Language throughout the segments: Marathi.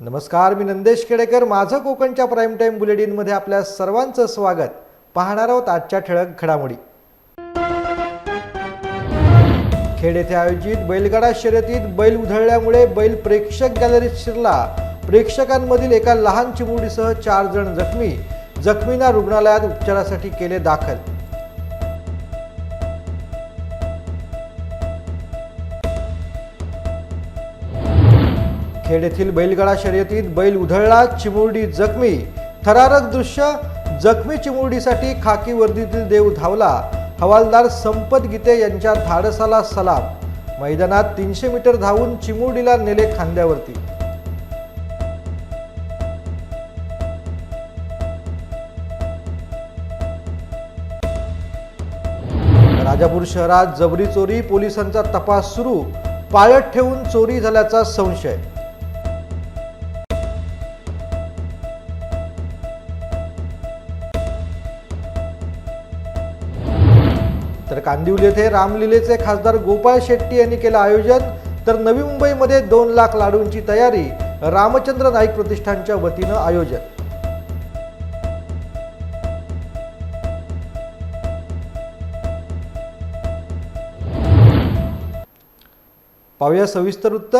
नमस्कार मी नंदेश केडेकर माझं कोकणच्या प्राईम टाईम बुलेटिनमध्ये आपल्या सर्वांचं स्वागत. पाहणार आहोत आजच्या ठळक घडामोडी. खेड येथे आयोजित बैलगाडा शर्यतीत बैल उधळल्यामुळे बैल प्रेक्षक गॅलरीत शिरला. प्रेक्षकांमधील एका लहान चिमुडीसह चार जण जखमी. जखमींना रुग्णालयात उपचारासाठी केले दाखल. खेड येथील बैलगाडा शर्यतीत बैल उधळला चिमुरडी जखमी. थरारक दृश्य जखमी चिमुरडीसाठी खाकी वर्दीतील देव धावला. हवालदार संपत गीते यांच्या धाडसाला सलाम. मैदानात तीनशे मीटर धावून चिमुरडीला नेले खांद्यावरती. राजापूर शहरात जबरी चोरी पोलिसांचा तपास सुरू. पाळत ठेवून चोरी झाल्याचा संशय. कांदिवली येथे रामलीलेचे खासदार गोपाळ शेट्टी यांनी केलं आयोजन. तर नवी मुंबईमध्ये दोन लाख लाडूंची तयारी रामचंद्र नाईक प्रतिष्ठानच्या वतीनं आयोजन. पाहूया सविस्तर वृत्त.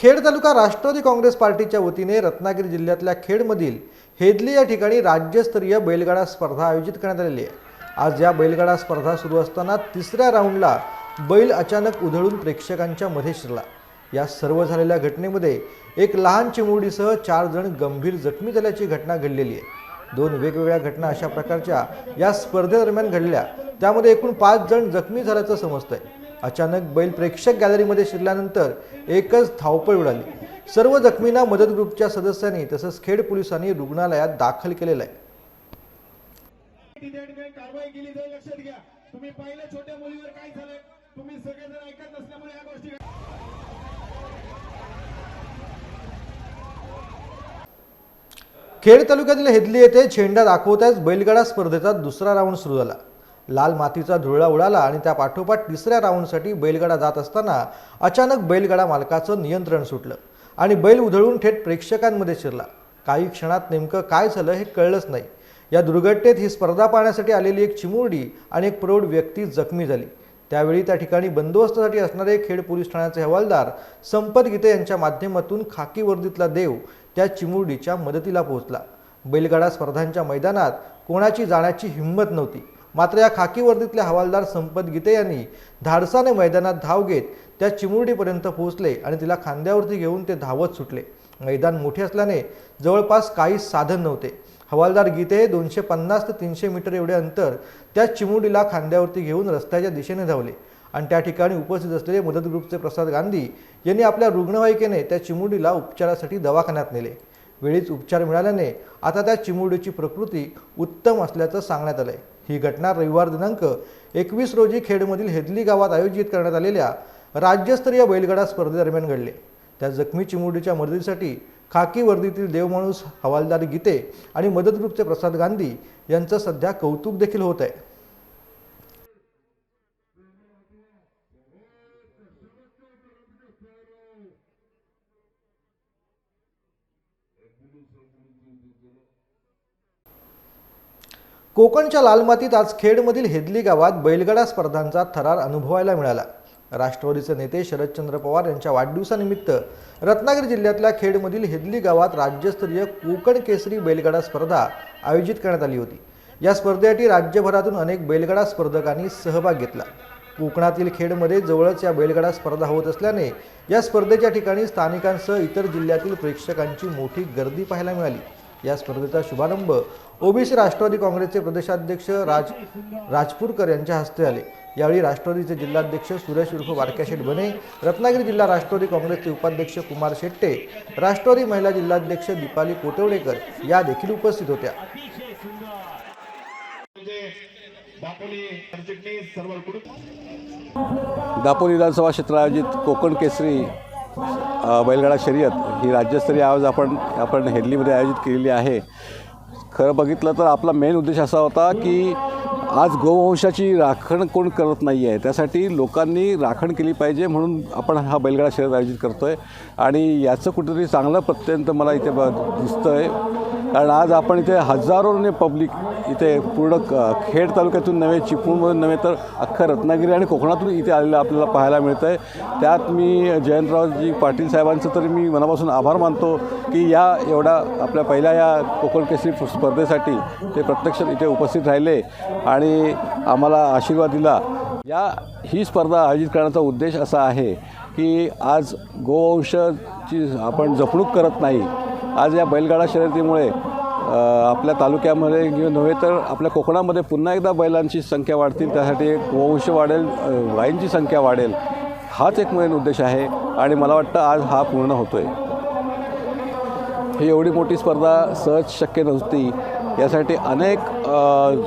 खेड तालुका राष्ट्रवादी काँग्रेस पार्टीच्या वतीने रत्नागिरी जिल्ह्यातल्या खेडमधील हेदली या ठिकाणी राज्यस्तरीय बैलगाडा स्पर्धा आयोजित करण्यात आलेली आहे. आज या बैलगाडा स्पर्धा सुरू असताना तिसऱ्या राऊंडला बैल अचानक उधळून प्रेक्षकांच्या मध्ये शिरला. या सर्व झालेल्या घटनेमध्ये एक लहान चिमुरडीसह चार जण गंभीर जखमी झाल्याची घटना घडलेली आहे. दोन वेगवेगळ्या घटना अशा प्रकारच्या या स्पर्धेदरम्यान घडल्या. त्यामध्ये एकूण पाच जण जखमी झाल्याचं समजतंय. अचानक बैल प्रेक्षक गॅलरीमध्ये शिरल्यानंतर एकच धावपळ उडाली. सर्व जखमींना मदत ग्रुपच्या सदस्यांनी तसंच खेड पोलिसांनी रुग्णालयात दाखल केलेलं आहे. ठिकाणी कारवाई केली जाईल लक्षात घ्या. तुम्ही पाहिलं छोट्या मुलीवर काय झालंय? तुम्ही सगळेजण ऐकत नसल्यामुळे या गोष्टी खेड तालुक्यातील हेदली येथे झेंडा दाखवताच बैलगाडा स्पर्धेचा दुसरा राऊंड सुरू झाला. लाल मातीचा धुळा उडाला आणि त्या पाठोपाठ तिसऱ्या राऊंडसाठी बैलगाडा जात असताना अचानक बैलगाडा मालकाचं नियंत्रण सुटलं आणि बैल उधळून थेट प्रेक्षकांमध्ये शिरला. काही क्षणात नेमकं काय झालं हे कळलंच नाही. या दुर्घटनेत ही स्पर्धा पाहण्यासाठी आलेली एक चिमुरडी आणि एक प्रौढ व्यक्ती जखमी झाली. त्यावेळी त्या ठिकाणी बंदोबस्तासाठी असणारे खेड पोलीस ठाण्याचे हवालदार संपत गीते यांच्या माध्यमातून खाकी वर्दीतला देव त्या चिमुरडीच्या मदतीला पोहोचला. बैलगाडा स्पर्धांच्या मैदानात कोणाची जाण्याची हिंमत नव्हती. मात्र या खाकी वर्दीतले हवालदार संपत गीते यांनी धाडसाने मैदानात धाव घेत त्या चिमुरडीपर्यंत पोहोचले आणि तिला खांद्यावरती घेऊन ते धावत सुटले. मैदान मोठे असल्याने जवळपास काहीच साधन नव्हते. हवालदार गीते हे दोनशे पन्नास ते तीनशे मीटर एवढे अंतर त्या चिमुडीला खांद्यावरती घेऊन रस्त्याच्या दिशेने धावले. आणि त्या ठिकाणी उपस्थित असलेले मदत ग्रुपचे प्रसाद गांधी यांनी आपल्या रुग्णवाहिकेने त्या चिमुडीला उपचारासाठी दवाखान्यात नेले. वेळीच उपचार मिळाल्याने आता त्या चिमुरडीची प्रकृती उत्तम असल्याचं सांगण्यात आलंय. ही घटना रविवार दिनांक एकवीस रोजी खेडमधील हेदली गावात आयोजित करण्यात आलेल्या राज्यस्तरीय बैलगाडा स्पर्धेदरम्यान घडले. त्या जखमी चिमुरडीच्या मदतीसाठी खाकी वर्दीतील देवमाणूस हवालदार गीते आणि मदत ग्रुपचे प्रसाद गांधी यांचं सध्या कौतुक देखील होत आहे. कोकणच्या लाल मातीत आज खेडमधील हेदली गावात बैलगाडा स्पर्धांचा थरार अनुभवायला मिळाला. राष्ट्रवादीचे नेते शरदचंद्र पवार यांच्या वाढदिवसानिमित्त रत्नागिरी जिल्ह्यातल्या खेडमधील हेदली गावात राज्यस्तरीय कोकण केसरी बैलगाडा स्पर्धा आयोजित करण्यात आली होती. या स्पर्धेसाठी राज्यभरातून अनेक बैलगाडा स्पर्धकांनी सहभाग घेतला. कोकणातील खेडमध्ये जवळच या बैलगाडा स्पर्धा होत असल्याने या स्पर्धेच्या ठिकाणी स्थानिकांसह इतर जिल्ह्यातील प्रेक्षकांची मोठी गर्दी पाहायला मिळाली. या स्पर्धेचा शुभारंभ ओबीसी राष्ट्रवादी काँग्रेसचे प्रदेशाध्यक्ष राज राजपूरकर यांच्या हस्ते आले यावेळी राष्ट्रवादीचे जिल्हाध्यक्ष सुरेश उर्फ बारक्याशेठ बने रत्नागिरी जिल्हा राष्ट्रवादी काँग्रेसचे उपाध्यक्ष कुमार शेट्टे राष्ट्रवादी महिला जिल्हाध्यक्ष दीपाली कोटवडेकर या देखील उपस्थित होत्या. दापोली विधानसभा क्षेत्र आयोजित कोकण केसरी बैलगाडा शर्यत ही राज्यस्तरीय आज आपण आपण हेडलीमध्ये आयोजित केलेली आहे. खरं बघितलं तर आपला मेन उद्देश असा होता की आज गोवंशाची राखण कोण करत नाही आहे त्यासाठी लोकांनी राखण केली पाहिजे म्हणून आपण हा बैलगाडा शर्यत आयोजित करतो आहे आणि याचं कुठेतरी चांगलं प्रत्यंत मला इथे दिसतं आहे कारण आज आपण इथे हजारोने पब्लिक इथे पूर्ण क- खेड तालुक्यातून नव्हे चिपळूणमधून नव्हे तर अख्खा रत्नागिरी आणि कोकणातून इथे आलेलं आपल्याला पाहायला मिळतं आहे त्यात मी जयंतरावजी पाटील साहेबांचं तरी मी मनापासून आभार मानतो की या एवढा आपल्या पहिल्या या कोकण केसरी स्पर्धेसाठी ते प्रत्यक्ष इथे उपस्थित राहिले आणि आम्हाला आशीर्वाद दिला. या ही स्पर्धा आयोजित करण्याचा उद्देश असा आहे की आज गोवंशची आपण जपणूक करत नाही आज या बैलगाडा शर्यतीमुळे आपल्या तालुक्यामध्ये किंवा नव्हे तर आपल्या कोकणामध्ये पुन्हा एकदा बैलांची संख्या वाढतील. त्यासाठी एक वंश वाढेल गायींची संख्या वाढेल हाच एक मेन उद्देश आहे. आणि मला वाटतं आज हा पूर्ण होतो आहे ही एवढी मोठी स्पर्धा सहज शक्य नव्हती. यासाठी अनेक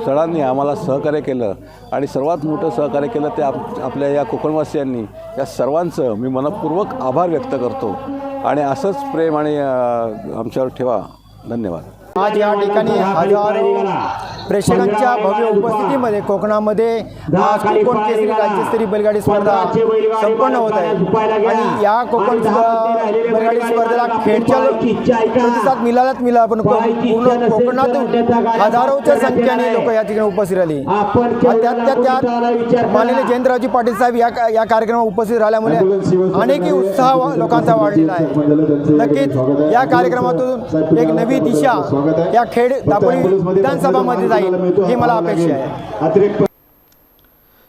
जणांनी आम्हाला सहकार्य केलं. आणि सर्वात मोठं सहकार्य केलं ते आप आपल्या या कोकणवासियांनी. या सर्वांचं मी मनपूर्वक आभार व्यक्त करतो. आणि असंच प्रेम आणि आमच्यावर ठेवा. धन्यवाद. आज या ठिकाणी हजारो प्रेक्षकांच्या भव्य उपस्थितीमध्ये कोकणामध्ये आज कोकण केसरी राज्यस्तरीय बैलगाडी स्पर्धा संपन्न होत आहे. आणि या कोकण बैलगाडी स्पर्धेला खेळच्या प्रतिसाद मिळालाच मिळाला पण पूर्ण कोकणातून हजारोच्या संख्येने लोक या ठिकाणी उपस्थित राहिली. त्यात त्यात त्यात माननीय जयंतरावजी पाटील साहेब या का- या कार्यक्रमात उपस्थित राहिल्यामुळे अनेकही उत्साह लोकांचा वाढलेला आहे. नक्कीच या कार्यक्रमातून एक नवी दिशा या खेड दापोली विधानसभामध्ये जाईल ही मला अपेक्षा आहे. अतिरिक्त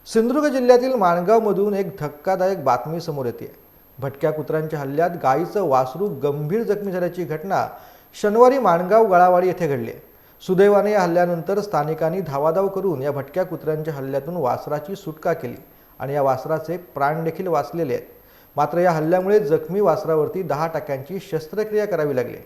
सिंधुदुर्ग जिल्ह्यातील माणगावमधून एक धक्कादायक बातमी समोर येते. भटक्या कुत्र्यांच्या हल्ल्यात गायीचं वासरू गंभीर जखमी झाल्याची घटना शनिवारी माणगाव गळावाडी येथे घडली. सुदैवाने या हल्ल्यानंतर स्थानिकांनी धावाधाव करून या भटक्या कुत्र्यांच्या हल्ल्यातून वासराची सुटका केली आणि या वासराचे प्राण देखील वाचलेले आहेत. मात्र या हल्ल्यामुळे जखमी वासरावरती दहा टक्क्यांची शस्त्रक्रिया करावी लागली.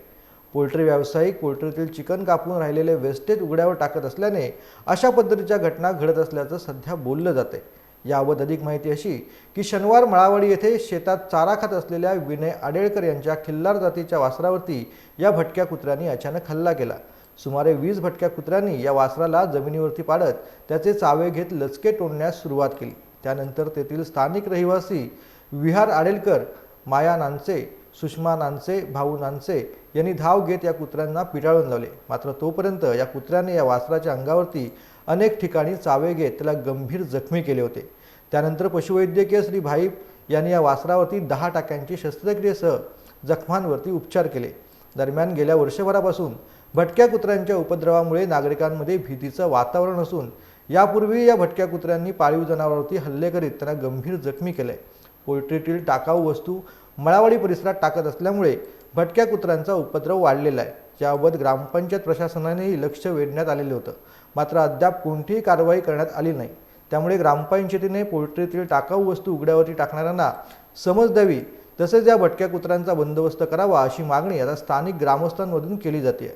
पोल्ट्री व्यावसायिक पोल्ट्रीतील चिकन कापून राहिलेले वेस्टेज उघड्यावर टाकत असल्याने अशा पद्धतीच्या घटना घडत असल्याचं सध्या बोललं जाते याबाबत अधिक माहिती अशी की शनिवार मळावडी येथे शेतात चारा खात असलेल्या विनय आडेळकर यांच्या खिल्लार जातीच्या वासरावरती या भटक्या कुत्र्यांनी अचानक हल्ला केला. सुमारे वीस भटक्या कुत्र्यांनी या वासराला जमिनीवरती पाडत त्याचे चावे घेत लचके तोडण्यास सुरुवात केली. त्यानंतर तेथील स्थानिक रहिवासी विहार आडेलकर माया नानसे सुषमा नानसे भाऊ नानसे यांनी धाव घेत या कुत्र्यांना पिटाळून लावले. मात्र तोपर्यंत या कुत्र्याने या वासराच्या अंगावरती अनेक ठिकाणी चावे घेत त्याला गंभीर जखमी केले होते. त्यानंतर पशुवैद्यकीय श्री भाईप यांनी या वासरावरती दहा टाक्यांची शस्त्रक्रियेसह जखमांवरती उपचार केले. दरम्यान गेल्या वर्षभरापासून भटक्या कुत्र्यांच्या उपद्रवामुळे नागरिकांमध्ये भीतीचं वातावरण असून यापूर्वी या भटक्या कुत्र्यांनी पाळीव जनावरांवरती हल्ले करीत त्यांना गंभीर जखमी केले. पोल्ट्रीतील टाकाऊ वस्तू मळावाडी परिसरात टाकत असल्यामुळे भटक्या कुत्र्यांचा उपद्रव वाढलेला आहे. याबाबत ग्रामपंचायत प्रशासनानेही लक्ष वेधण्यात आलेले होतं. मात्र अद्याप कोणतीही कारवाई करण्यात आली नाही. त्यामुळे ग्रामपंचायतीने पोल्ट्रीतील टाकाऊ वस्तू उघड्यावरती टाकणाऱ्यांना समज द्यावी तसेच या भटक्या कुत्र्यांचा बंदोबस्त करावा अशी मागणी आता स्थानिक ग्रामस्थांमधून केली जाते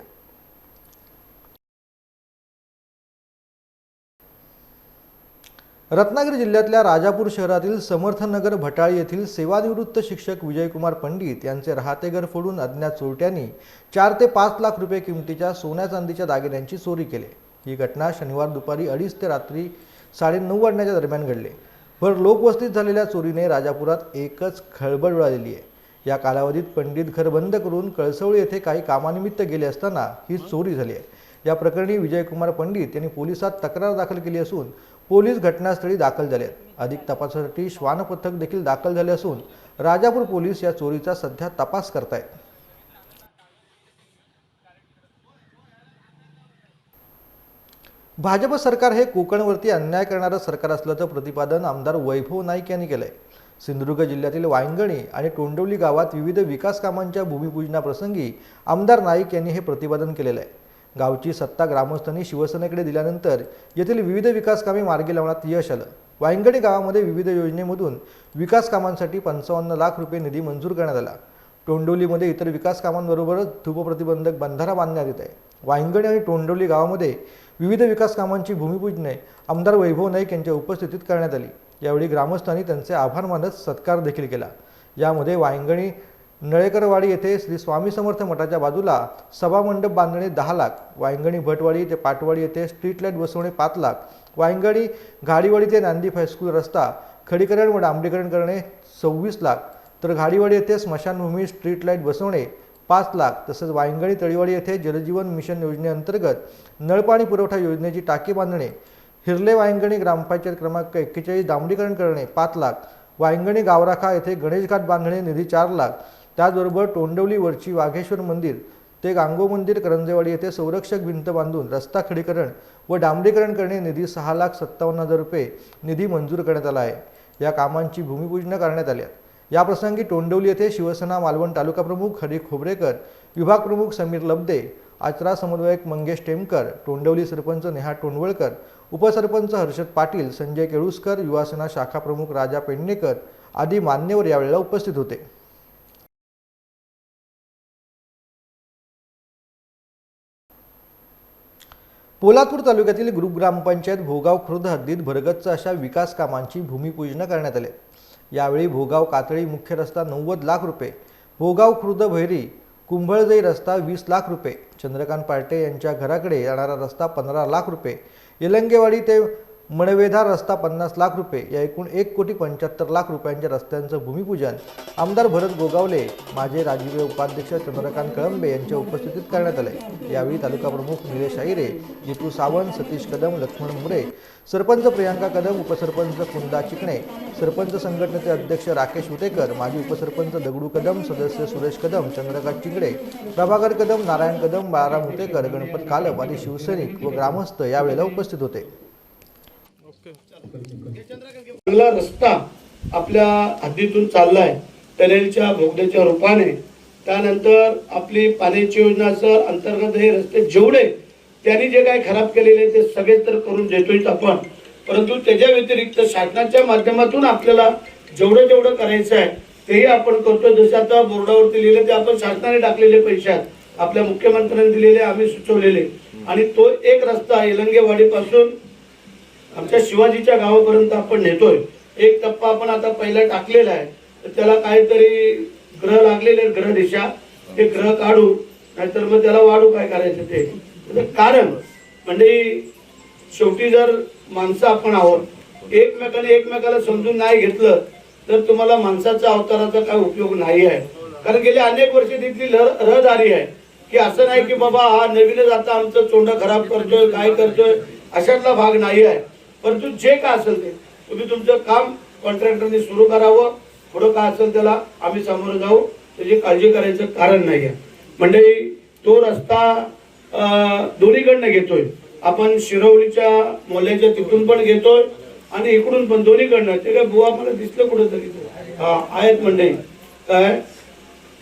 रत्नागिरी जिल्ह्यातल्या राजापूर शहरातील समर्थनगर भटाळी येथील सेवानिवृत्त शिक्षक विजयकुमार पंडित यांचे राहते घर फोडून अज्ञात चोरट्यांनी चार ते पाच लाख रुपये किमतीच्या सोन्या चांदीच्या दागिन्यांची चोरी केली. ही घटना शनिवार दुपारी अडीच ते रात्री साडेनऊ वाजण्याच्या दरम्यान घडले. भर लोकवस्तीत झालेल्या चोरीने राजापुरात एकच खळबळ उडालेली आहे. या कालावधीत पंडित घर बंद करून कळसवळी येथे काही कामानिमित्त गेले असताना ही चोरी झाली आहे. या प्रकरणी विजयकुमार पंडित यांनी पोलिसात तक्रार दाखल केली असून पोलीस घटनास्थळी दाखल झाले आहेत. अधिक तपासासाठी श्वान पथक देखील दाखल झाले असून राजापूर पोलीस या चोरीचा सध्या तपास करतायत. भाजप सरकार हे कोकणवरती अन्याय करणारं सरकार असल्याचं प्रतिपादन आमदार वैभव नाईक यांनी केलंय. सिंधुदुर्ग जिल्ह्यातील वायंगणी आणि टोंडवली गावात विविध विकास कामांच्या भूमिपूजनाप्रसंगी आमदार नाईक यांनी हे प्रतिपादन केलेलं आहे. गावची सत्ता ग्रामस्थांनी शिवसेनेकडे दिल्यानंतर येथील विविध विकास कामे मार्गी लावण्यात यश आलं. वायंगडी गावामध्ये विविध योजनेमधून विकास कामांसाठी पंचावन्न लाख रुपये निधी मंजूर करण्यात आला. टोंडोलीमध्ये इतर विकास कामांबरोबरच धूपप्रतिबंधक बंधारा बांधण्यात येत आहे. वायंगणी आणि टोंडोली गावामध्ये विविध विकास कामांची भूमिपूजने आमदार वैभव नाईक यांच्या उपस्थितीत करण्यात आली. यावेळी ग्रामस्थांनी त्यांचे आभार मानत सत्कार देखील केला. यामध्ये वायंगणी नळेकरवाडी येथे श्री स्वामी समर्थ मठाच्या बाजूला सभामंडप बांधणे दहा लाख वायंगणी भटवाडी ते पाटवाडी येथे स्ट्रीट लाइट बसवणे पाच लाख वायंगणी घाडीवाडी ते नांदीप हायस्कूल रस्ता खडीकरण व डांबरीकरण करणे सव्वीस लाख तर घाडीवाडी येथे स्मशानभूमी स्ट्रीट लाइट बसवणे पाच लाख तसंच वायंगणी तळीवाडी येथे जलजीवन मिशन योजनेअंतर्गत नळपाणी पुरवठा योजनेची टाकी बांधणे हिरले वायंगणी ग्रामपंचायत क्रमांक एक्केचाळीस डांबरीकरण करणे पाच लाख वायंगणी गावराखा येथे गणेश घाट बांधणे निधी चार लाख त्याचबरोबर तोंडवलीवरची वाघेश्वर मंदिर ते गांगो मंदिर करंजेवाडी येथे संरक्षक भिंत बांधून रस्ता खडीकरण व डांबरीकरण करणे निधी सहा लाख सत्तावन्न हजार रुपये निधी मंजूर करण्यात आला आहे. या कामांची भूमिपूजन करण्यात आली आहे. याप्रसंगी तोंडवली येथे शिवसेना मालवण तालुका प्रमुख हरी खोबरेकर विभाग प्रमुख समीर लब्दे आचरा समन्वयक मंगेश टेमकर तोंडवली सरपंच नेहा टोंडवळकर उपसरपंच हर्षद पाटील संजय केळुसकर युवासेना शाखा प्रमुख राजा पेडणेकर आदी मान्यवर यावेळेला उपस्थित होते. पोलादपूर तालुक्यातील ग्रुप ग्रामपंचायत भोगाव खुर्द हद्दीत भरगच्च अशा विकास कामांची भूमिपूजन करण्यात आले. यावेळी भोगाव कातळी मुख्य रस्ता नव्वद लाख रुपये भोगाव खुर्द भैरी कुंभळजई रस्ता वीस लाख रुपये चंद्रकांत पार्टे यांच्या घराकडे येणारा रस्ता पंधरा लाख रुपये येलंगेवाडी ते मणवेधा रस्ता पन्नास लाख रुपये या एकूण एक कोटी पंच्याहत्तर लाख रुपयांच्या रस्त्यांचं भूमिपूजन आमदार भरत गोगावले माझे राजकीय उपाध्यक्ष चंद्रकांत कळंबे यांच्या उपस्थितीत करण्यात आले यावेळी तालुका प्रमुख निलेश आहिरे जितू सावंत सतीश कदम लक्ष्मण मुरे सरपंच प्रियांका कदम उपसरपंच कुंदा चिकणे सरपंच संघटनेचे अध्यक्ष राकेश उटेकर माजी उपसरपंच दगडू कदम सदस्य सुरेश कदम चंद्रकांत चिंगडे प्रभाकर कदम नारायण कदम बाळाराम उटेकर गणपत कालप आदी शिवसैनिक व ग्रामस्थ यावेळेला उपस्थित होते. चांगला रस्ता आपल्या हद्दीतून चाललाय. टनेलच्या भोगद्याच्या रूपाने. त्यानंतर आपली पाण्याची योजना सर अंतर्गत हे रस्ते जेवढे त्यांनी जे काही खराब केलेले ते सगळे तर करून देतोय आपण. परंतु त्याच्या व्यतिरिक्त शासनाच्या माध्यमातून आपल्याला जेवढं जेवढं करायचं आहे तेही आपण करतोय. जसं आता बोर्डावरती लिहिलं ते आपण शासनाने टाकलेले पैसे आहेत. आपल्या मुख्यमंत्र्यांनी दिलेले आम्ही सुचवलेले. आणि तो एक रस्ता येलंगेवाडीपासून आमच्या शिवाजीच्या गावापर्यंत आपण नेतोय. एक टप्पा आपण आता पहिला टाकलेला आहे. तर त्याला काहीतरी ग्रह लागलेले ग्रह दिशा. ते ग्रह काढू नाहीतर मग त्याला वाढू काय करायचं ते. कारण म्हणजे शेवटी जर माणसं आपण आहोत एकमेकाने एकमेकाला समजून नाही घेतलं तर तुम्हाला माणसाचा अवताराचा काय उपयोग नाही आहे. कारण गेले अनेक वर्ष तिथली रहदारी आहे. की असं नाही की बाबा हा नवीनच आता आमचं तोंड खराब करतोय काय करतोय अशातला भाग नाही आहे. परंतु जे काय असेल ते तुम्ही तुमचं काम कॉन्ट्रॅक्टरने सुरू करावं. पुढं काय असेल त्याला आम्ही समोर जाऊ. त्याची काळजी करायचं कारण नाही आहे. म्हणजे तो रस्ता दोन्हीकडनं घेतोय. आपण शिरवलीच्या मोल्याच्या तिथून पण घेतोय आणि इकडून पण दोन्हीकडनं. ते काय बुवा मला दिसलं कुठं तरी हा आहेत मंडळी. काय?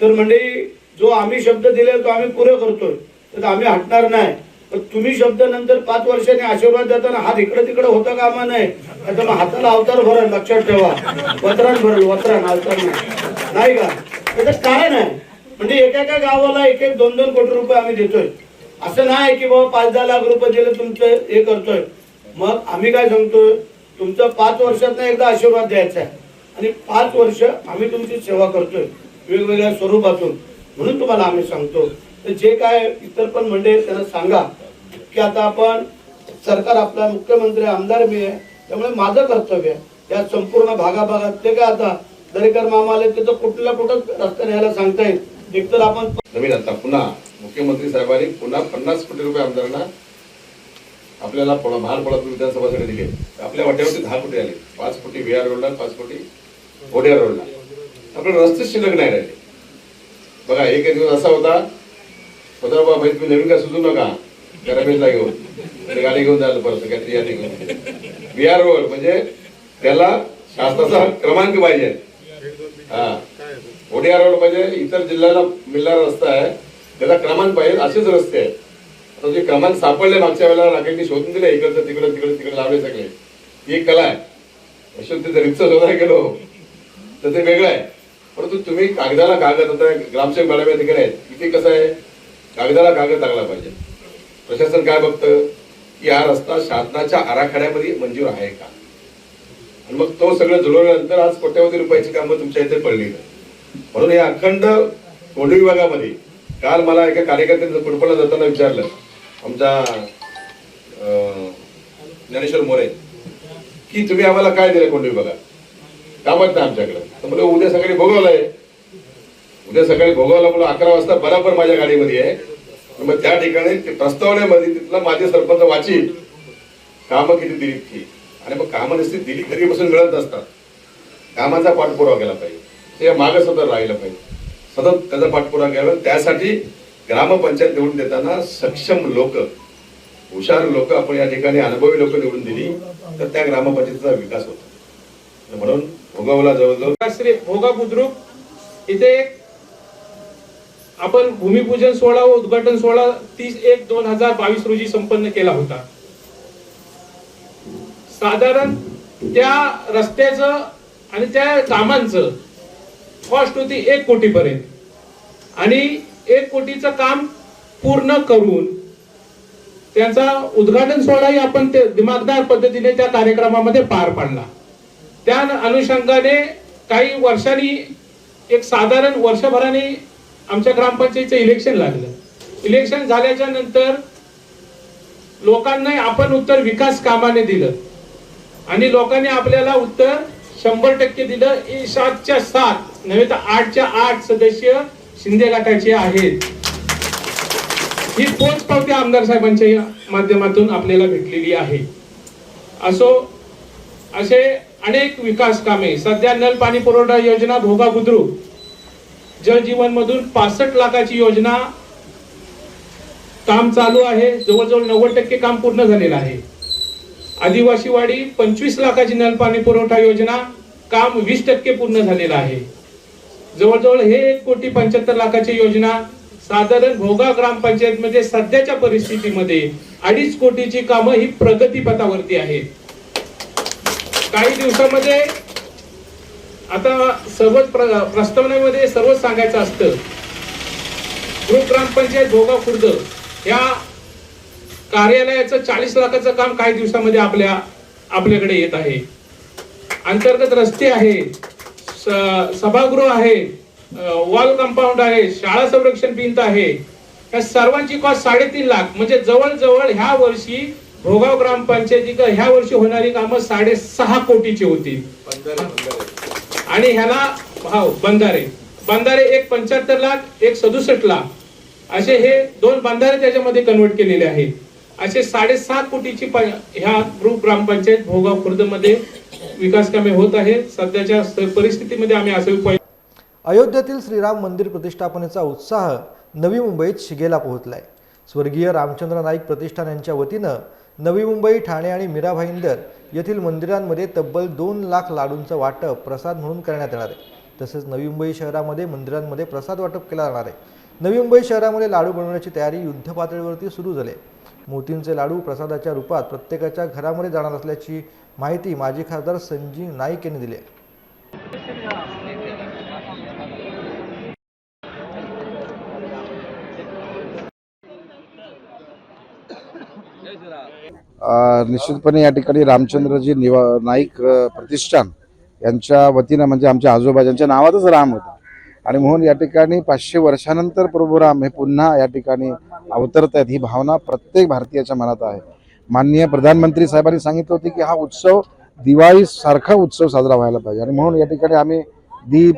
तर मंडळी जो आम्ही शब्द दिले तो आम्ही पुरे करतोय. तर आम्ही हटणार नाही. तुम्ही शब्द नंतर पाच वर्षांनी आशीर्वाद देताना हात इकडे तिकडे होता कामा नाही आता मग हाताला अवतार भरल लक्षात ठेवा. वत्रान भरल वत्रान अवतार नाही. का? त्याचं कारण आहे. म्हणजे एका एका गावाला एक एक दोन दोन कोटी रुपये आम्ही देतोय. असं नाही की बाबा पाच दहा लाख रुपये दिले तुमचं हे करतोय. मग आम्ही काय सांगतोय? तुमचं पाच वर्षात एकदा आशीर्वाद द्यायचा आहे. आणि पाच वर्ष आम्ही तुमची सेवा करतोय. वेगवेगळ्या स्वरूपातून. म्हणून तुम्हाला आम्ही सांगतो. तर जे काय इतर पण मंडळी त्यांना सांगा की आता आपण सरकार आपला मुख्यमंत्री आमदार मी आहे त्यामुळे माझं कर्तव्य आहे. या संपूर्ण भागाभागात ते काय आता दरेकर मामा आले तिथं कुठल्या कुठं रस्ता न्यायला सांगता येईल? एकतर आपण नवीन आता पुन्हा मुख्यमंत्री साहेबांनी पुन्हा पन्नास कोटी रुपये आमदारांना आपल्याला भार पडत विधानसभासाठी दिले. आपल्या वाट्यावरती दहा कोटी आले. पाच कोटी व्ही आर रोडला पाच कोटी ओडिया रोडला. आपले रस्ते शिल्लक नाही राहिले. बघा एक दिवस असा होता पंधरा बाबा भाई तुम्ही नवीन काय सुचू नका. त्या रमेशला घेऊन. गाडी घेऊन जायला परत काहीतरी यादी घेऊन. व्ही आर रोड म्हणजे त्याला शासनाचा क्रमांक पाहिजे. हा. ओडिया रोड म्हणजे इतर जिल्ह्याला मिळणारा रस्ता आहे. त्याचा क्रमांक पाहिजे असेच रस्ते आहेत. आता जे क्रमांक सापडले मागच्या वेळेला राखेंनी शोधून दिले इकडचं तिकडं तिकडे तिकडे लावले सगळे. ही एक कला आहे. अशोक तिथे रिक्षा शोधायला गेलो. तर ते वेगळं आहे. परंतु तुम्ही कागदाला कागद आता ग्रामसेवक मॅडम तिकडे आहेत. इथे कसं आहे? कागदाला कागद लागला पाहिजे. प्रशासन काय बघतं? की हा रस्ता शासनाच्या आराखड्यामध्ये मंजूर आहे का? आणि मग तो सगळं जुळवल्यानंतर आज कोट्यावधी रुपयाची कामं तुमच्या इथे पडली म्हणून या अखंड कोंढी विभागामध्ये काल मला एका कार्यकर्त्यांचं कुडपला जाताना विचारलं. आमचा ज्ञानेश्वर मोरे की तुम्ही आम्हाला काय दिलं कोंढी विभागात? कामच नाही आमच्याकडे? तर म्हणजे उद्या सकाळी भोगवलं आहे उद्या सकाळी भोगावला मला अकरा वाजता बराबर माझ्या गाडीमध्ये आहे. मग त्या ठिकाणी ते प्रस्तावनेमध्ये तिथला माझे सरपंच वाचील कामं किती दिली ती. आणि मग कामं नसती दिली घरी बसून मिळत नसतात. कामाचा पाठपुरावा केला पाहिजे. ते मागे सतत राहिलं पाहिजे. सतत त्याचा पाठपुरावा केला त्यासाठी ग्रामपंचायत निवडून देताना सक्षम लोक हुशार लोक आपण या ठिकाणी अनुभवी लोक निवडून दिली तर त्या ग्रामपंचायतीचा विकास होतो. म्हणून भोगावला जवळजवळ श्री भोगा बुद्रुक इथे एक आपण भूमिपूजन सोहळा व उद्घाटन सोहळा तीस एक दोन हजार बावीस रोजी संपन्न केला होता. साधारण त्या रस्त्याचं आणि त्या कामांचं कॉस्ट होती एक कोटी पर्यंत आणि एक कोटीचं काम पूर्ण करून त्यांचा उद्घाटन सोहळाही आपण ते दिमागदार पद्धतीने त्या कार्यक्रमामध्ये पार पाडला. त्या अनुषंगाने काही वर्षांनी एक साधारण वर्षभराने आमच्या ग्रामपंचायतीचं इलेक्शन लागलं. इलेक्शन झाल्याच्यानंतर लोकांना आपण उत्तर विकास कामाने दिलं. आणि लोकांनी आपल्याला उत्तर शंभर टक्के दिलं. सातच्या सात नव्हे तर आठच्या आठ सदस्य शिंदे गटाचे आहेत. ही पोच पावती आमदार साहेबांच्या माध्यमातून आपल्याला भेटलेली आहे. असो असे अनेक विकास कामे सध्या नल पाणी पुरवठा योजना भोगा बुद्रुक जल जीवन मधून पासष्ट लाखाची योजना काम चालू आहे. जवळजवळ नव्वद टक्के काम पूर्ण झालेलं आहे. आदिवासी वाडी पंचवीस लाखाची नल पाणी पुरवठा योजना काम वीस टक्के पूर्ण झालेलं आहे. जवळजवळ हे एक कोटी पंच्याहत्तर लाखाची योजना साधारण भोगा ग्रामपंचायत मध्ये सध्याच्या परिस्थितीमध्ये अडीच कोटीची कामं ही प्रगतीपथावरती आहेत. काही दिवसामध्ये आता सर्वच प्र- प्रस्तावनेमध्ये सर्वच सांगायचं असतं. ग्रुप ग्रामपंचायत भोगा खुर्द या कार्यालयाचं चाळीस लाखाचं काम काही दिवसामध्ये आपल्या आपल्याकडे येत आहे. अंतर्गत रस्ते आहे स- सभागृह आहे वॉल कंपाऊंड आहे शाळा संरक्षण भिंत आहे. या सर्वांची कॉस्ट साडेतीन लाख म्हणजे जवळजवळ ह्या वर्षी भोगाव ग्रामपंचायती ह्या वर्षी होणारी कामं साडेसहा कोटीची होती. आणि ह्याला भाव बंधारे. बंधारे एक पंच्याहत्तर लाख एक सदुसष्ट लाख. असे हे दोन बंधारे त्याच्यामध्ये कन्वर्ट केलेले आहेत असे साडेसात कोटीची ह्या ग्रुप ग्रामपंचायत भोगाव खुर्दमध्ये विकास कामे होत आहेत. सध्याच्या परिस्थितीमध्ये आम्ही असे उपाय अयोध्येतील श्रीराम मंदिर प्रतिष्ठापनेचा उत्साह नवी मुंबईत शिगेला पोहोचलाय. स्वर्गीय रामचंद्र नाईक प्रतिष्ठान यांच्या वतीनं नवी मुंबई ठाणे आणि मीरा भाईंदर येथील मंदिरांमध्ये तब्बल दोन लाख लाडूंचं वाटप प्रसाद म्हणून करण्यात येणार आहे. तसेच नवी मुंबई शहरामध्ये मंदिरांमध्ये प्रसाद वाटप केला जाणार आहे. नवी मुंबई शहरामध्ये लाडू बनवण्याची तयारी युद्ध पातळीवरती सुरू झाली मोतींचे लाडू प्रसादाच्या रूपात प्रत्येकाच्या घरामध्ये जाणार असल्याची माहिती माजी खासदार संजीव नाईक यांनी दिली आहे. निश्चितपणे या ठिकाणी रामचंद्रजी निवा नाईक प्रतिष्ठान यांच्या वतीनं म्हणजे आमच्या आजोबा ज्यांच्या नावातच राम होता. आणि म्हणून या ठिकाणी पाचशे वर्षानंतर प्रभू राम हे पुन्हा या ठिकाणी अवतरत आहेत. ही भावना प्रत्येक भारतीयाच्या मनात आहे. माननीय प्रधानमंत्री साहेबांनी सांगितलं होते की हा उत्सव दिवाळी सारखा उत्सव साजरा व्हायला पाहिजे. आणि म्हणून या ठिकाणी आम्ही दीप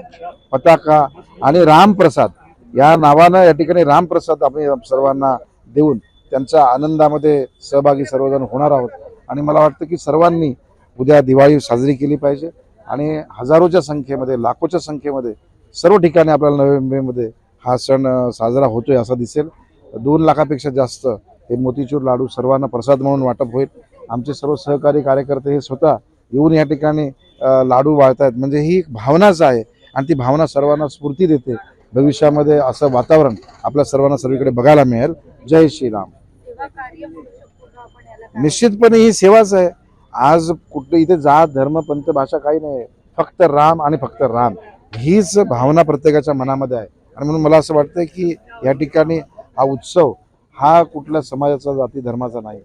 पताका आणि रामप्रसाद या नावानं या ठिकाणी रामप्रसाद आम्ही सर्वांना देऊन त्यांच्या आनंदामध्ये सहभागी सर्वजण होणार आहोत. आणि मला वाटतं की सर्वांनी उद्या दिवाळी साजरी केली पाहिजे आणि हजारोच्या संख्येमध्ये लाखोच्या संख्येमध्ये सर्व ठिकाणी आपल्याला नोव्हेंबरमध्ये हा सण साजरा होतोय असा दिसेल. दोन लाखापेक्षा जास्त हे मोतीचूर लाडू सर्वांना प्रसाद म्हणून वाटप होईल. आमचे सर्व सहकारी कार्यकर्ते हे स्वतः येऊन या ठिकाणी लाडू वाळतायत. म्हणजे ही एक भावनाच आहे आणि ती भावना सर्वांना स्फूर्ती देते. भविष्यामध्ये असं वातावरण आपल्या सर्वांना सर्वीकडे बघायला मिळेल. जय श्रीराम. निश्चितपणे ही सेवाच आहे. आज कुठे इथे जात धर्म पंथ भाषा काही नाही फक्त राम आणि फक्त राम. हीच भावना प्रत्येकाच्या मनामध्ये आहे. आणि म्हणून मला असं वाटतं की या ठिकाणी हा उत्सव हा कुठल्या समाजाचा जाती धर्माचा नाही.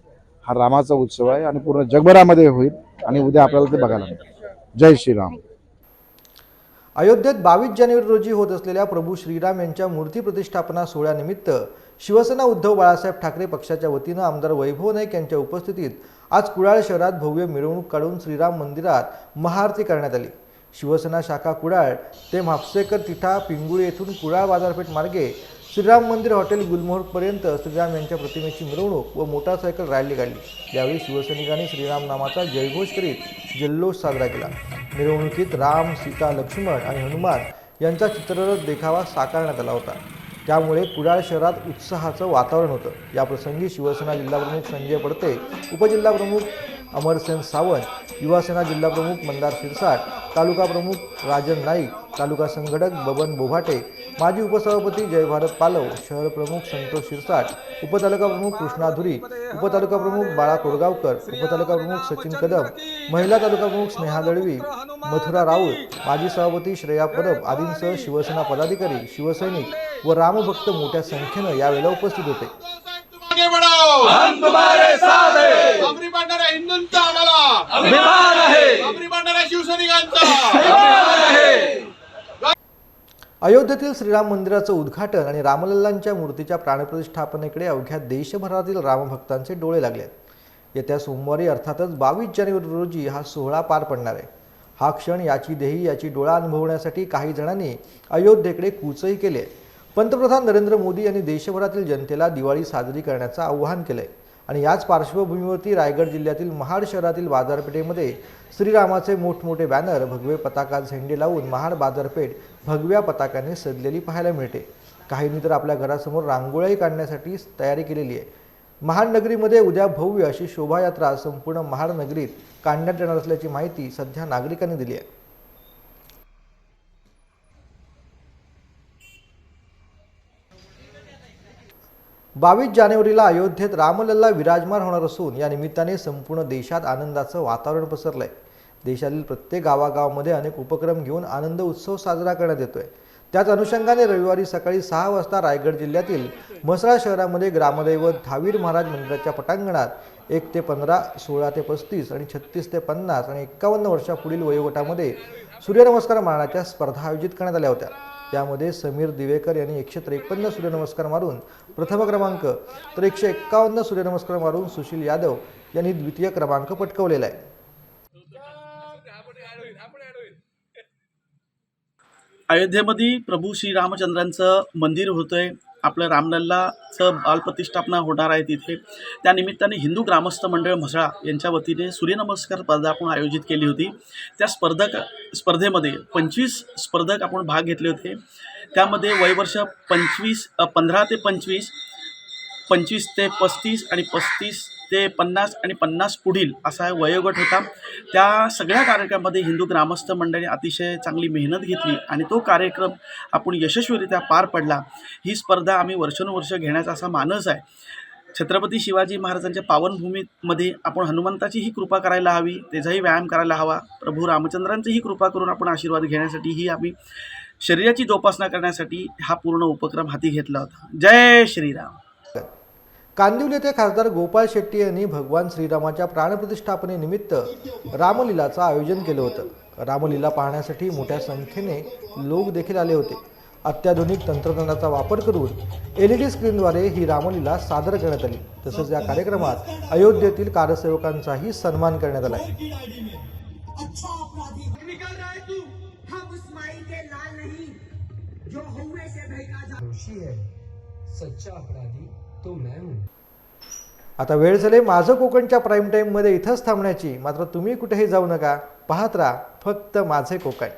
हा रामाचा उत्सव आहे आणि पूर्ण जगभरामध्ये होईल आणि उद्या आपल्याला ते बघायला मिळेल. जय श्रीराम. अयोध्येत बावीस जानेवारी रोजी होत असलेल्या प्रभू श्रीराम यांच्या मूर्ती प्रतिष्ठापना सोहळ्यानिमित्त शिवसेना उद्धव बाळासाहेब ठाकरे पक्षाच्या वतीनं आमदार वैभव नाईक यांच्या उपस्थितीत आज कुडाळ शहरात भव्य मिरवणूक काढून श्रीराम मंदिरात महाआरती करण्यात आली. शिवसेना शाखा कुडाळ ते म्हापसेकर तिठा पिंगुळी येथून कुडाळ बाजारपेठ मार्गे श्रीराम मंदिर हॉटेल गुलमोहरपर्यंत श्रीराम यांच्या प्रतिमेची मिरवणूक व मोटारसायकल रॅली काढली. यावेळी शिवसैनिकांनी श्रीराम नामाचा जयघोष करीत जल्लोष साजरा केला. मिरवणुकीत राम सीता लक्ष्मण आणि हनुमान यांचा चित्ररथ देखावा साकारण्यात आला होता. त्यामुळे कुडाळ शहरात उत्साहाचं वातावरण होतं. याप्रसंगी शिवसेना जिल्हाप्रमुख संजय पडते उपजिल्हाप्रमुख अमरसेन सावंत युवासेना जिल्हाप्रमुख मंदार शिरसाट तालुका प्रमुख राजन नाईक तालुका संघटक बबन बोभाटे माजी उपसभापती जयभारत पालव शहर प्रमुख संतोष शिरसाट उपतालुका प्रमुख कृष्णा धुरी उपतालुका प्रमुख बाळा कोरगावकर उपतालुका प्रमुख सचिन कदम महिला तालुका प्रमुख स्नेहा दळवी मथुरा राऊत माजी सभापती श्रेया परब आदींसह शिवसेना पदाधिकारी शिवसैनिक व रामभक्त मोठ्या संख्येनं यावेळेला उपस्थित होते. हैं. अयोध्येतील श्रीराम मंदिराचं उद्घाटन आणि रामलल्लांच्या मूर्तीच्या प्राणप्रतिष्ठापनेकडे अवघ्या देशभरातील रामभक्तांचे डोळे लागले. आहेत येत्या सोमवारी अर्थातच बावीस जानेवारी रोजी हा सोहळा पार पडणार आहे. हा क्षण याची देही याची डोळा अनुभवण्यासाठी काही जणांनी अयोध्येकडे कूचही केले. आहे पंतप्रधान नरेंद्र मोदी यांनी देशभरातील जनतेला दिवाळी साजरी करण्याचं आवाहन केलंय. आणि याच पार्श्वभूमीवरती रायगड जिल्ह्यातील महाड शहरातील बाजारपेठेमध्ये श्रीरामाचे मोठमोठे बॅनर भगवे पताका झेंडे लावून महाड बाजारपेठ भगव्या पताकाने सजलेली पाहायला मिळते. काहींनी तर आपल्या घरासमोर रांगोळ्याही काढण्यासाठी तयारी केलेली आहे. महाडनगरीमध्ये उद्या भव्य अशी शोभायात्रा संपूर्ण महाडनगरीत काढण्यात येणार असल्याची माहिती सध्या नागरिकांनी दिली आहे. बावीस जानेवारीला अयोध्येत रामलल्ला विराजमान होणार असून या निमित्ताने संपूर्ण देशात आनंदाचं वातावरण पसरलंय. देशातील प्रत्येक गावागावामध्ये अनेक उपक्रम घेऊन आनंद उत्सव साजरा करण्यात येतोय. त्याच अनुषंगाने रविवारी सकाळी सहा वाजता रायगड जिल्ह्यातील म्हसळा शहरामध्ये ग्रामदैवत धावीर महाराज मंदिराच्या पटांगणात एक ते पंधरा सोळा ते पस्तीस आणि छत्तीस ते पन्नास आणि एक्कावन्न वर्षापुढील वयोगटामध्ये सूर्यनमस्कार मारण्याच्या स्पर्धा आयोजित करण्यात आल्या होत्या. त्यामध्ये समीर दिवेकर यांनी एकशे त्रेपन्न सूर्यनमस्कार मारून प्रथम क्रमांक तर एकशे एक्कावन्न सूर्यनमस्कार मारून सुशील यादव यांनी द्वितीय क्रमांक पटकवलेला आहे. अयोध्येमध्ये प्रभू श्रीरामचंद्रांचं मंदिर होतंय. आपलं रामलल्लाचं बालप्रतिष्ठापना होणार आहे तिथे. त्यानिमित्ताने हिंदू ग्रामस्थ मंडळ म्हसळा यांच्या वतीने सूर्यनमस्कार स्पर्धा आपण आयोजित केली होती. त्या स्पर्धक स्पर्धेमध्ये पंचवीस स्पर्धक आपण भाग घेतले होते. त्यामध्ये वयवर्ष पंचवीस पंधरा ते पंचवीस पंचवीस ते पस्तीस आणि पस्तीस ते पन्नास आणि पन्नास पुढील असा वयोगट होता. त्या सगळ्या कार्यक्रमामध्ये हिंदू ग्रामस्थ मंडळी अतिशय चांगली मेहनत घेतली आणि तो कार्यक्रम आपण यशस्वीरित्या पार पडला. ही स्पर्धा आम्ही वर्षानुवर्ष घेण्याचा असा मानस आहे. छत्रपती शिवाजी महाराजांच्या पावनभूमीमध्ये आपण हनुमंताचीही कृपा करायला हवी त्याचाही व्यायाम करायला हवा प्रभू रामचंद्रांचीही कृपा करून आपण आशीर्वाद घेण्यासाठी ही आम्ही शरीराची जोपासना करण्यासाठी हा पूर्ण उपक्रम हाती घेतला होता. जय श्रीराम. कांदिवली येथे खासदार गोपाळ शेट्टी यांनी भगवान श्रीरामाच्या प्राणप्रतिष्ठापनेनिमित्त रामलीलाचं आयोजन केलं होतं. रामलीला पाहण्यासाठी मोठ्या संख्येने लोक देखील आले होते. अत्याधुनिक तंत्रज्ञानाचा वापर करून एल ई डी स्क्रीनद्वारे ही रामलीला सादर करण्यात आली. तसंच या कार्यक्रमात अयोध्येतील कारसेवकांचाही सन्मान करण्यात आला. निकल रहा तू हम उस माई के लाल नहीं जो हुए से बहका जा दोषी है सच्चा अपराधी। तो मैं आता वेळ झाले माझं कोकणच्या प्राईम टाईममध्ये इथंच थांबण्याची. मात्र तुम्ही कुठेही जाऊ नका. पाहत राहा फक्त माझे कोकण.